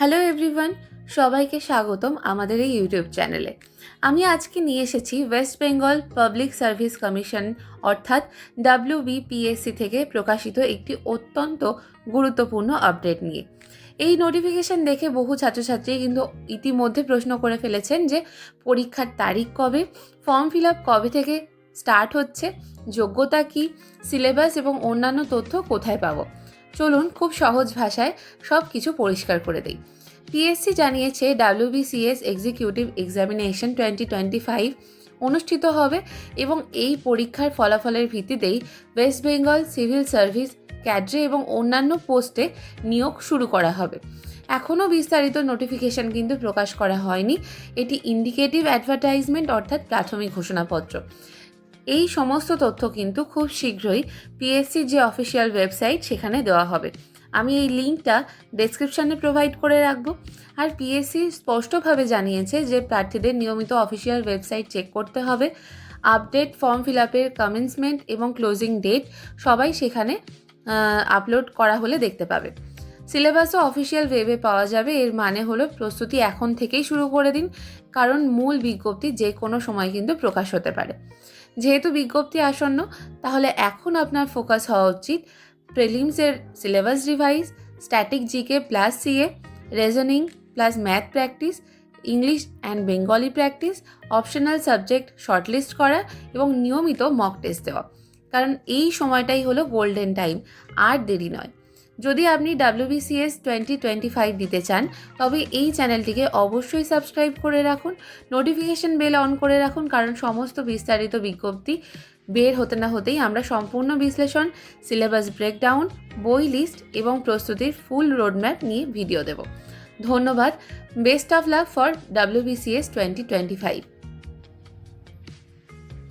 Hello everyone সবাইকে স্বাগতম আমাদের এই ইউটিউব চ্যানেলে আমি আজকে নিয়ে এসেছি West Bengal public service commission অর্থাৎ ডাব্লিউবিপিএসসি থেকে প্রকাশিত একটি অত্যন্ত গুরুত্বপূর্ণ আপডেট নিয়ে। এই নোটিফিকেশন দেখে বহু ছাত্রছাত্রী কিন্তু ইতিমধ্যে প্রশ্ন করে ফেলেছেন যে, পরীক্ষার তারিখ কবে ফর্ম ফিল আপ কবে থেকে স্টার্ট হচ্ছে, যোগ্যতা কী সিলেবাস এবং অন্যান্য তথ্য কোথায় পাবো? চলুন খুব সহজ ভাষায় সব কিছু পরিষ্কার করে দিই। পিএসসি জানিয়েছে WBCS executive examination twenty twenty five অনুষ্ঠিত হবে এবং এই পরীক্ষার ফলাফলের ভিত্তিতেই West Bengal civil service cadre এবং অন্যান্য পোস্টে নিয়োগ শুরু করা হবে। এখনও বিস্তারিত নোটিফিকেশন কিন্তু প্রকাশ করা হয়নি। এটি ইন্ডিকেটিভ অ্যাডভার্টাইজমেন্ট অর্থাৎ প্রাথমিক ঘোষণাপত্র। এই সমস্ত তথ্য কিন্তু খুব শীঘ্রই পিএসসির যে অফিসিয়াল ওয়েবসাইট সেখানে দেওয়া হবে। আমি এই লিঙ্কটা ডেসক্রিপশানে প্রোভাইড করে রাখব। আর পিএসসি স্পষ্টভাবে জানিয়েছে যে প্রার্থীদের নিয়মিত অফিসিয়াল ওয়েবসাইট চেক করতে হবে। আপডেট ফর্ম ফিল আপের কমেন্সমেন্ট এবং ক্লোজিং ডেট সবাই সেখানে আপলোড করা হলে দেখতে পাবে। সিলেবাসও অফিসিয়াল ওয়েবে পাওয়া যাবে। এর মানে হলো প্রস্তুতি এখন থেকেই শুরু করে দিন, কারণ মূল বিজ্ঞপ্তি যে কোনো সময় কিন্তু প্রকাশ হতে পারে। যেহেতু বিজ্ঞপ্তি আসন্ন, তাহলে এখন আপনার ফোকাস হওয়া উচিত প্রিলিমসের syllabus revise, static GK plus CA, reasoning plus math practice, English and Bengali practice, optional subject shortlist করা এবং নিয়মিত মক টেস্ট দেওয়া। কারণ এই সময়টাই হলো গোল্ডেন টাইম, আর দেরি নয়। যদি আপনি ডাব্লিউবিসিএস টোয়েন্টি টোয়েন্টি ফাইভ দিতে চান, তবে এই চ্যানেলটিকে অবশ্যই সাবস্ক্রাইব করে রাখুন নোটিফিকেশন বেল অন করে রাখুন, কারণ সমস্ত বিস্তারিত বিজ্ঞপ্তি বের হতে না হতেই আমরা সম্পূর্ণ বিশ্লেষণ সিলেবাস ব্রেকডাউন বই লিস্ট এবং প্রস্তুতির ফুল রোডম্যাপ নিয়ে ভিডিও দেব। ধন্যবাদ best of luck for WBCS twenty twenty five